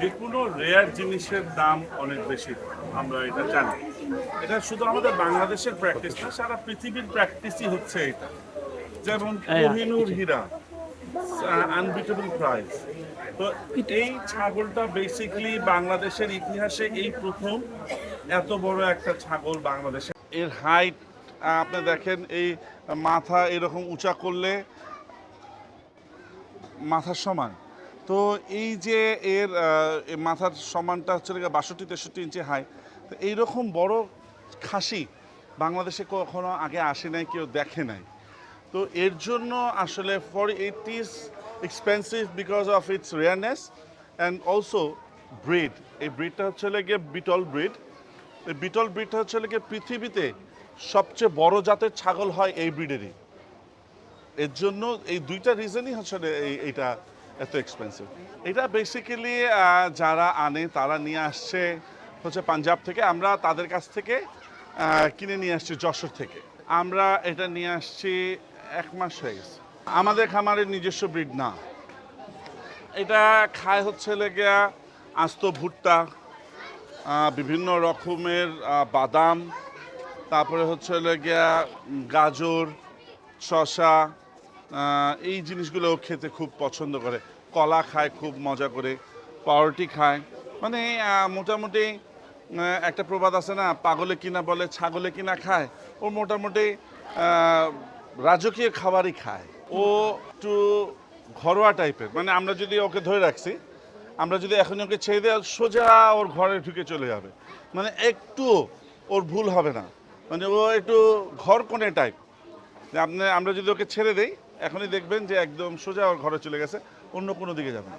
যে কোনো রেয়ার জিনিসের দাম অনেক বেশি আমরা এটা জানি। এটা শুধু আমাদের বাংলাদেশের প্র্যাকটিস না সারা পৃথিবীর প্র্যাকটিসই হচ্ছে এটা। যেমন কোহিনুর হীরা আনবিটেবল প্রাইস তো এই ছাগলটা বেসিক্যালি বাংলাদেশের ইতিহাসে এই প্রথম এত বড় একটা ছাগল বাংলাদেশে। এর হাইট আপনি দেখেন এই মাথা এরকম উঁচা করলে মাথার সমান। তো এই যে এর মাথার সমানটা হচ্ছে বাষট্টি, তেষট্টি ইঞ্চি হাই তো এইরকম বড় খাসি বাংলাদেশে কখনো আগে আসে নাই, কেউ দেখে নাই। তো এর জন্য আসলে for it is expensive because of its rareness and also breed এই ব্রিডটা হচ্ছে গিয়ে বিটল ব্রিড এই বিটল ব্রিডটা হচ্ছে গিয়ে পৃথিবীতে সবচেয়ে বড় জাতের ছাগল হয় এই ব্রিডেরই এর জন্য এই দুইটা রিজনই হচ্ছে এই, এইটা এত এক্সপেন্সিভ এটা বেসিক্যালি যারা আনে, তারা নিয়ে আসছে হচ্ছে পাঞ্জাব থেকে। আমরা তাদের কাছ থেকে কিনে নিয়ে আসছি যশোর থেকে। আমরা এটা নিয়ে আসছি এক মাস হয়ে গেছে। আমাদের খামারের নিজস্ব ব্রিড না। এটা খায় হচ্ছে লেগে আস্ত ভুট্টা বিভিন্ন রকমের বাদাম, তারপরে হচ্ছে লেগিয়া গাজর শশা এই জিনিসগুলো খেতে খুব পছন্দ করে। কলা খায়, খুব মজা করে। পাউরুটি খায়। মানে মোটামুটি একটা প্রবাদ আছে না, পাগলে কিনা বলে, ছাগলে কিনা খায়। ও মোটামুটি রাজকীয় খাবারই খায়। ও একটু ঘরোয়া টাইপের। মানে আমরা যদি ওকে ধরে রাখছি, আমরা যদি এখন ওকে ছেড়ে দেওয়া সোজা ওর ঘরে ঢুকে চলে যাবে। মানে একটু ওর ভুল হবে না। মানে ও একটু ঘর কোণে টাইপ আপনি, আমরা যদি ওকে ছেড়ে দেই এখনই দেখবেন যে একদম সোজা ওর ঘরে চলে গেছে অন্য কোনো দিকে যাবে না।